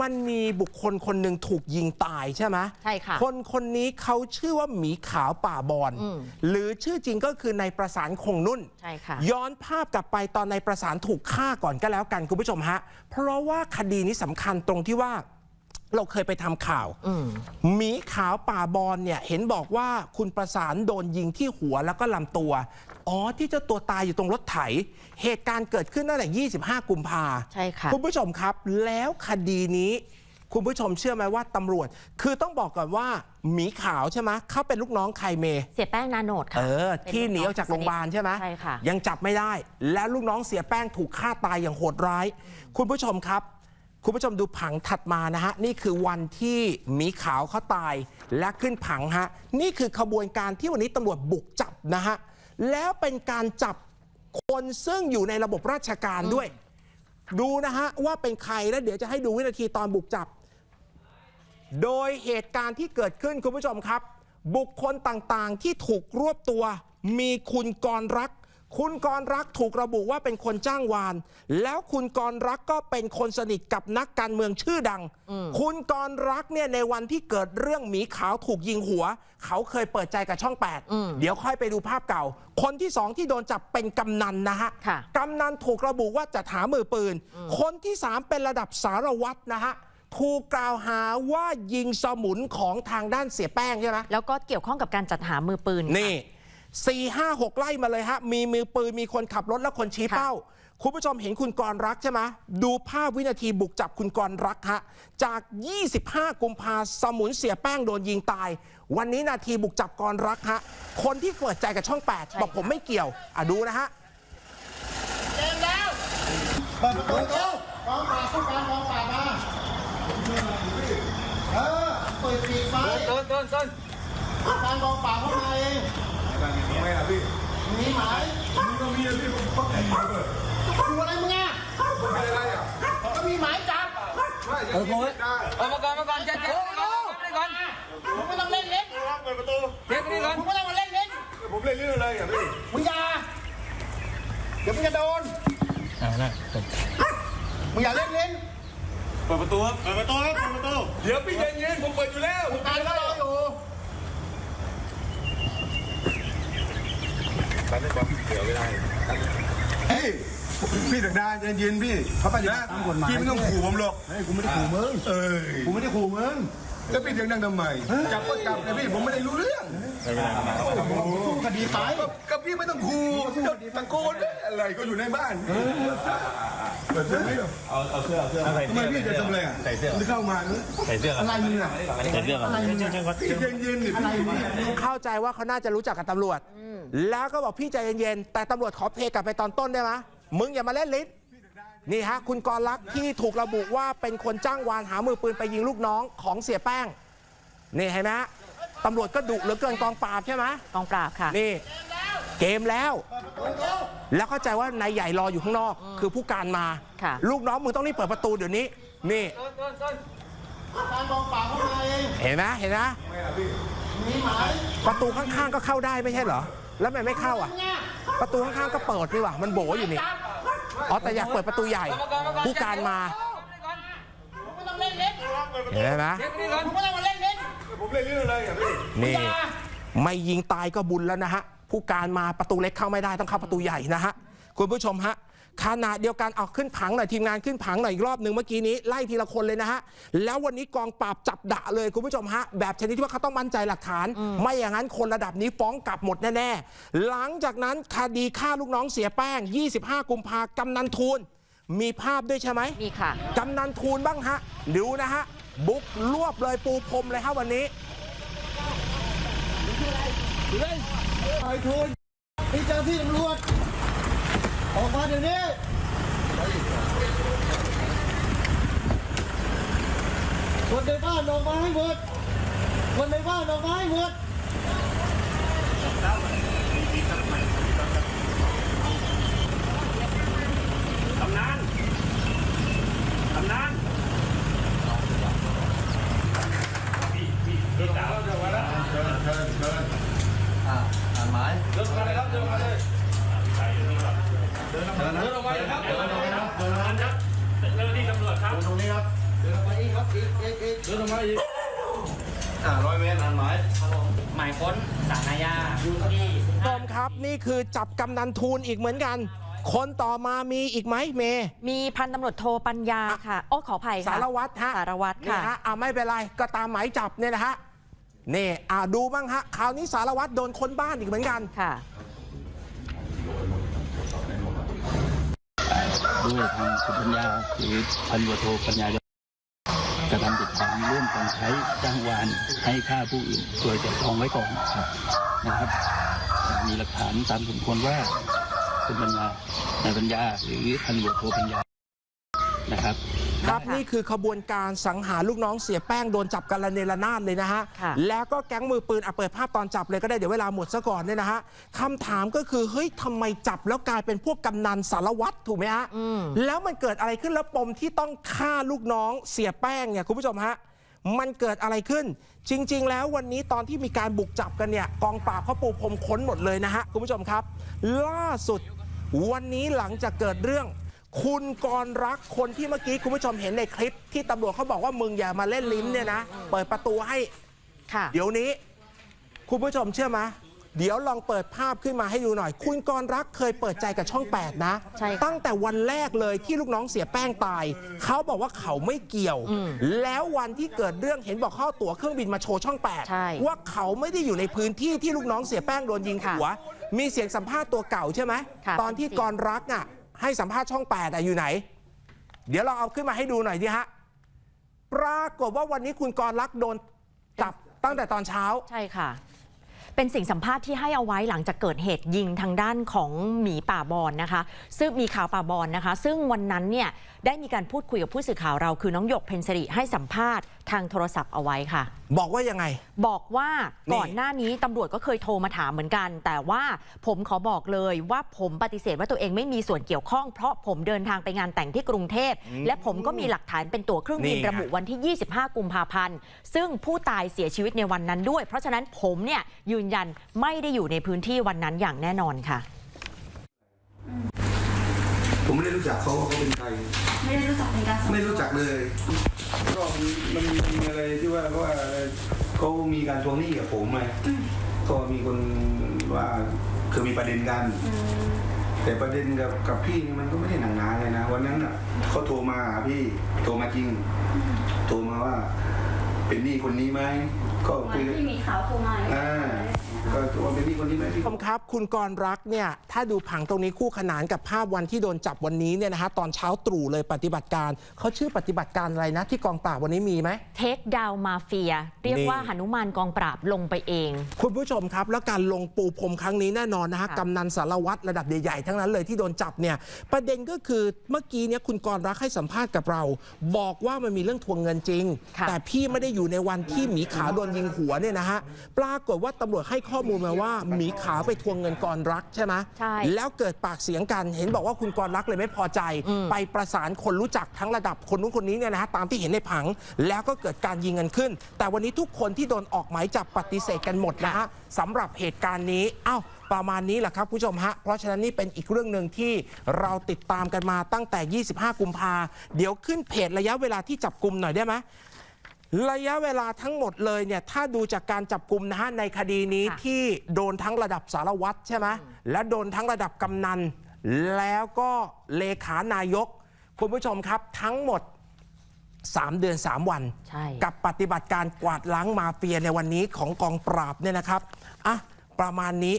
มันมีบุคคลคนหนึ่งถูกยิงตายใช่ไหมใช่ค่ะคนคนนี้เขาชื่อว่าหมีขาวป่าบอนอืม หรือชื่อจริงก็คือนายประสานคงนุ่น ใช่ค่ะ ย้อนภาพกลับไปตอนนายประสานถูกฆ่าก่อนก็แล้วกันคุณผู้ชมฮะ เพราะว่าคดีนี้สำคัญตรงที่ว่า เราเคยไปทำข่าวอืมหมีขาวป่าบอลเนี่ยเห็นบอกว่าคุณประสานโดนยิงที่หัวแล้วก็ลำตัว อ๋อที่เจ้าตัวตายอยู่ตรงรถไถ เหตุการณ์เกิดขึ้นตั้งแต่ 25 กุมภาใช่ค่ะ คุณผู้ชมครับ แล้วคดีนี้ คุณผู้ชมเชื่อไหมว่าตำรวจ คือต้องบอกก่อนว่าหมีขาวใช่ไหมเขาเป็นลูกน้องใครเมย์เสียแป้งนาโนดค่ะเออป็ที่หนีออกจากโรงพยาบาลใช่ไหมใช่ค่ะ ยังจับไม่ได้ และลูกน้องเสียแป้งถูกฆ่าตายอย่างโหดร้าย คุณผู้ชมครับ คุณผู้ชมดูผังถัดมานะฮะ นี่คือวันที่หมีขาวเขาตายและขึ้นผังฮะ นี่คือขบวนการที่วันนี้ตำรวจบุกจับนะฮะ แล้วเป็นการจับคนซึ่งอยู่ในระบบราชการด้วย ดูนะฮะ ว่าเป็นใครแล้วเดี๋ยวจะให้ดูวินาทีตอนบุกจับ โดยเหตุการณ์ที่เกิดขึ้นคุณผู้ชมครับ บุคคลต่างๆที่ถูกรวบตัว มีคุณกรรัก คุณกรรักถูกระบุว่าเป็นคนจ้างวาน แล้วคุณกรรักก็เป็นคนสนิทกับนักการเมืองชื่อดัง คุณกรรักเนี่ยในวันที่เกิดเรื่องหมีขาวถูกยิงหัว เขาเคยเปิดใจกับช่อง 8 เดี๋ยวค่อยไปดูภาพเก่า คนที่สองที่โดนจับเป็นกำนันนะฮะค่ะกำนันถูกระบุว่าจะหามือปืน คนที่สามเป็นระดับสารวัตรนะฮะถูกกล่าวหาว่ายิงสมุนของทางด้านเสียแป้งใช่ไหมแล้วก็เกี่ยวข้องกับการจัดหามือปืนค่ะ นี่สี่ห้าหกไล่มาเลยฮะ มีมือปืน มีคนขับรถและคนชี้ค่ะเป้า คุณผู้ชมเห็นคุณกรรักใช่ไหมดูภาพวินาทีบุกจับคุณกรรักฮะ จาก 25 กุมภาสมุนเสียแป้งโดนยิงตาย วันนี้นาทีบุกจับกรรักฮะ คนที่เปิดใจกับช่อง 8 บอกผมไม่เกี่ยว อะดูนะฮะเปิดประตูเร็วกองปราบผู้การกองปราบมาเออเปิดปีกไฟต้นต้นต้นผู้การกองปราบเข้ามาเอง ไม่ล่ะพี่มีหมายมึงก็มีอะพี่ผมก็มีเลยกูอะไรมึงอะผมไม่ได้อะก็มีหมายจับไม่เออผมได้เอามาก่อนมาก่อนเจ๊เจ๊ก่อนก่อนมึงไม่ต้องเล่นเล่นเปิดประตูเจ๊ไปนี่ก่อนมึงไม่ต้องมาเล่นเล่นผมเล่นเรื่องอะไรอะพี่มึงอย่าเดี๋ยวมึงจะโดนมึงอย่าเล่นเล่นเปิดประตูครับเปิดประตูครับเปิดประตูเดี๋ยวพี่เย็นๆผมเปิดอยู่แล้วการก็รออยู่ ตอนนี้ความเดี๋ยวไม่ได้เฮ้ยพี่ตักดาเย็นๆพี่เขาปฏิบัติตามกฎหมาย พี่ไม่ต้องขู่ผมหรอกเฮ้ยกูไม่ได้ขู่มึงเอ้ยกูไม่ได้ขู่มึงแล้วพี่เสียงดังทำไมจับก็จับนะพี่ผมไม่ได้รู้เรื่องสู้คดีไปก็ก็พี่ไม่ต้องขู่ก็ตะโกนอะไรก็อยู่ในบ้านเปิดเสื้อไหมเอาเอาเสื้อเอาเสื้อทำไมพี่จะทำอะไรอะใส่เสื้อเข้ามาเนอะอะไรมึงอะอะไรมึงอะพี่เย็นๆนี่อะไรมึงอะเข้าใจว่าเขาน่าจะรู้จักกับตำรวจ แล้วก็บอกพี่ใจเย็นๆแต่ตำรวจขอเพลย์กลับไปตอนต้นได้ไหม มึงอย่ามาเล่นลิ้นนี่ฮะคุณกรลักษณ์ที่ถูกระบุว่าเป็นคนจ้างวานหามือปืนไปยิงลูกน้องของเสียแป้ง นี่เห็นไหมฮะตำรวจก็ดุเหลือเกินกองปราบใช่ไหมกองปราบค่ะ นี่ เกมแล้ว แล้วเข้าใจว่านายใหญ่รออยู่ข้างนอก คือผู้การมาค่ะลูกน้องมึงต้องรีบเปิดประตูเดี๋ยวนี้ นี่ต้นต้นต้นการกองปราบเข้ามาเองเห็นไหมเห็นไหมมีหมายประตูข้างๆก็เข้าได้ไม่ใช่เหรอ แล้วทำไมไม่เข้าอะ ประตูข้างๆก็เปิดนี่หว่า มันโบอยู่นี่ อ๋อแต่อยากเปิดประตูใหญ่ ผู้การมามึงไม่ต้องเล่นเล่นเห็นไหมเจ๊ไปนี่ก่อนมึงไม่ต้องมาเล่นเล่นผมเล่นเรื่องอะไรอะพี่นี่ไม่ยิงตายก็บุญแล้วนะฮะผู้การมาประตูเล็กเข้าไม่ได้ต้องเข้าประตูใหญ่นะฮะคุณผู้ชมฮะ ขณะเดียวกันเอาขึ้นผังหน่อยทีมงานขึ้นผังหน่อยอีกรอบหนึ่งเมื่อกี้นี้ไล่ทีละคนเลยนะฮะแล้ววันนี้กองปราบจับดะเลยคุณผู้ชมฮะแบบชนิดที่ว่าเขาต้องมั่นใจหลักฐาน ไม่อย่างนั้นคนระดับนี้ฟ้องกลับหมดแน่ๆหลังจากนั้นคดีฆ่าลูกน้องเสียแป้ง 25 กุมภากำนันทูลมีภาพด้วยใช่ไหมมีค่ะกำนันทูลบ้างฮะดูนะฮะบุกรวบเลยปูพรมเลยฮะวันนี้ไอ้ทุนนี่เจ้าที่ตำรวจ ออกมาเดี๋ยวนี้คนในบ้านออกมาให้หมดคนในบ้านออกมาให้หมดเดินออกมาเลยครับเดิน ออกมาครับเจ้าหน้าที่ตำรวจครับตรงนี้ครับเดินออกมาอีกอีกอีกอีกเดินออกมาอีกอ่าร้อยเมตรอันหมายหมายค้นสารอาญาอยู่ที่ชมครับนี่คือจับกำนันทูลอีกเหมือนกัน คนต่อมามีอีกไหมเมย์มีพันตำรวจโทปัญญาค่ะ โอ้ขออภัยค่ะสารวัตรฮะสารวัตรค่ะฮะอ่าไม่เป็นไรก็ตามหมายจับเนี่ยนะฮะนี่อ่าดูบ้างฮะคราวนี้สารวัตรโดนคนบ้านอีกเหมือนกันค่ะ ด้วยทางคุณปัญญาหรือพันวัโทปัญญายศกระทำผิดฐานร่วมกันใช้จ้างวานให้ฆ่าผู้อื่นโดยแต่ทองไว้ก่อนนะครับ มีหลักฐานตามสมควรว่าคุณปัญญานายปัญญาหรือพันวัโทปัญญานะครับ ครับนี่คือขบวนการสังหารลูกน้องเสียแป้งโดนจับกันระเนระนาดเลยนะฮะค่ะ แล้วก็แก๊งมือปืนอะเปิดภาพตอนจับเลยก็ได้เดี๋ยวเวลาหมดซะก่อนเนี่ยนะฮะคำถามก็คือเฮ้ยทำไมจับแล้วกลายเป็นพวกกำนันสารวัตรถูกไหมฮะอืมแล้วมันเกิดอะไรขึ้นแล้วปมที่ต้องฆ่าลูกน้องเสียแป้งเนี่ยคุณผู้ชมฮะ มันเกิดอะไรขึ้น จริง ๆ แล้ววันนี้ตอนที่มีการบุกจับกันเนี่ยกองปราบเขาปูพรมค้นหมดเลยนะฮะคุณผู้ชมครับ ล่าสุด วันนี้หลังจากเกิดเรื่อง คุณกรรักคนที่เมื่อกี้คุณผู้ชมเห็นในคลิป ที่ตำรวจเขาบอกว่ามึงอย่ามาเล่นลิ้นเนี่ยนะ เปิดประตูให้ ค่ะ เดี๋ยวนี้ คุณผู้ชมเชื่อไหมเดี๋ยวลองเปิดภาพขึ้นมาให้ดูหน่อย คุณกรรักเคยเปิดใจกับช่อง 8 นะ ใช่ค่ะตั้งแต่วันแรกเลยที่ลูกน้องเสียแป้งตาย เขาบอกว่าเขาไม่เกี่ยวแล้ววันที่เกิดเรื่องเห็นบอกเข้าตั๋วเครื่องบินมาโชว์ช่อง ใช่ 8 ว่าเขาไม่ได้อยู่ในพื้นที่ที่ลูกน้องเสียแป้งโดนยิงหัว มีเสียงสัมภาษณ์ตัวเก่าใช่ไหม ค่ะตอนที่กรรักอะ ให้สัมภาษณ์ช่อง8อ่อยู่ไหน เดี๋ยวเราเอาขึ้นมาให้ดูหน่อยดิฮะปรากฏว่าวันนี้คุณกรรักโดนจับตั้งแต่ตอนเช้า ใช่ค่ะ เป็นสิ่งสัมภาษณ์ที่ให้เอาไว้หลังจากเกิดเหตุยิงทางด้านของหมีป่าบอนนะคะ ซึ่งมีข่าวป่าบอนนะคะ ซึ่งวันนั้นเนี่ยได้มีการพูดคุยกับผู้สื่อข่าวเรา คือน้องหยกเพนสิริให้สัมภาษณ์ทางโทรศัพท์เอาไว้ค่ะ บอกว่ายังไง บอกว่านี่ก่อนหน้านี้ตำรวจก็เคยโทรมาถามเหมือนกัน แต่ว่าผมขอบอกเลยว่าผมปฏิเสธว่าตัวเองไม่มีส่วนเกี่ยวข้อง เพราะผมเดินทางไปงานแต่งที่กรุงเทพ และผมก็มีหลักฐานเป็นตั๋วเครื่องบินนี่ไงระบุวันที่ 25 กุมภาพันธ์ ซึ่งผู้ตายเสียชีวิตในวันนั้นด้วย เพราะฉะนั้นผมเนี่ยยืนยันไม่ได้อยู่ในพื้นที่วันนั้นอย่างแน่นอนค่ะ ผมไม่ได้รู้จักเขาว่าเขาเป็นใคร ไม่ได้รู้จักในการส่วนตัวไม่รู้จักเลยก็มันมีอะไรที่ว่าว่าเขามีการทวงหนี้กับผมไงก็มีคนว่าคือมีประเด็นกัน แต่ประเด็นกับกับพี่นี่มันก็ไม่ได้หนังหนาเลยนะ วันนั้นอะเขาโทรมาหาพี่โทรมาจริง โทรมาว่า เป็นหนี้คนนี้ไหมก็วันคุยกันที่มีข่าวโทรมาอ่าก็ ตัวเป็นหนี้คนนี้ไหมพี่ผู้ชมครับ คุณกรรักเนี่ย ถ้าดูผังตรงนี้คู่ขนานกับภาพวันที่โดนจับวันนี้เนี่ยนะฮะตอนเช้าตรู่เลยปฏิบัติการเขาชื่อปฏิบัติการอะไรนะ ที่กองปราบวันนี้มีไหม เทคดาวมาเฟีย เรียกนี่ว่าหนุมานกองปราบลงไปเอง คุณผู้ชมครับ แล้วการลงปูพรมครั้งนี้แน่นอนนะฮะค่ะกำนันสารวัตรระดับใหญ่ๆทั้งนั้นเลยที่โดนจับเนี่ยประเด็นก็คือเมื่อกี้เนี่ยคุณกรรักให้สัมภาษณ์กับเรา บอกว่ามันมีเรื่องทวงเงินจริงค่ะแต่พี่ไม่ได้อยู่ในวันที่หมีขาวโดนยิงหัวเนี่ยนะฮะปรากฏว่าตำรวจให้ข้อมูลมาว่าหมีขาวไปทวงเงินกรรักใช่ไหมใช่แล้วเกิดปากเสียงกัน เห็นบอกว่าคุณกรรักเลยไม่พอใจ อืม ไปประสานคนรู้จักทั้งระดับคนนู้นคนนี้เนี่ยนะฮะตามที่เห็นในผัง แล้วก็เกิดการยิงกันขึ้น แต่วันนี้ทุกคนที่โดนออกหมายจับปฏิเสธกันหมดนะฮะสำหรับเหตุการณ์นี้อ้าวประมาณนี้แหละครับคุณผู้ชมฮะเพราะฉะนั้นนี่เป็นอีกเรื่องหนึ่งที่เราติดตามกันมาตั้งแต่ 25 กุมภาเดี๋ยวขึ้นเพจระยะเวลาที่จับกลุ่มหน่อยได้ไหม ระยะเวลาทั้งหมดเลยเนี่ยถ้าดูจากการจับกลุ่มนะฮะในคดีนี้ค่ะ ที่โดนทั้งระดับสารวัตรใช่ไหมและโดนทั้งระดับกำนัน แล้วก็เลขานายก คุณผู้ชมครับทั้งหมด 3 เดือน 3 วัน ใช่ กับปฏิบัติการกวาดล้างมาเฟียในวันนี้ของกองปราบเนี่ยนะครับอะประมาณนี้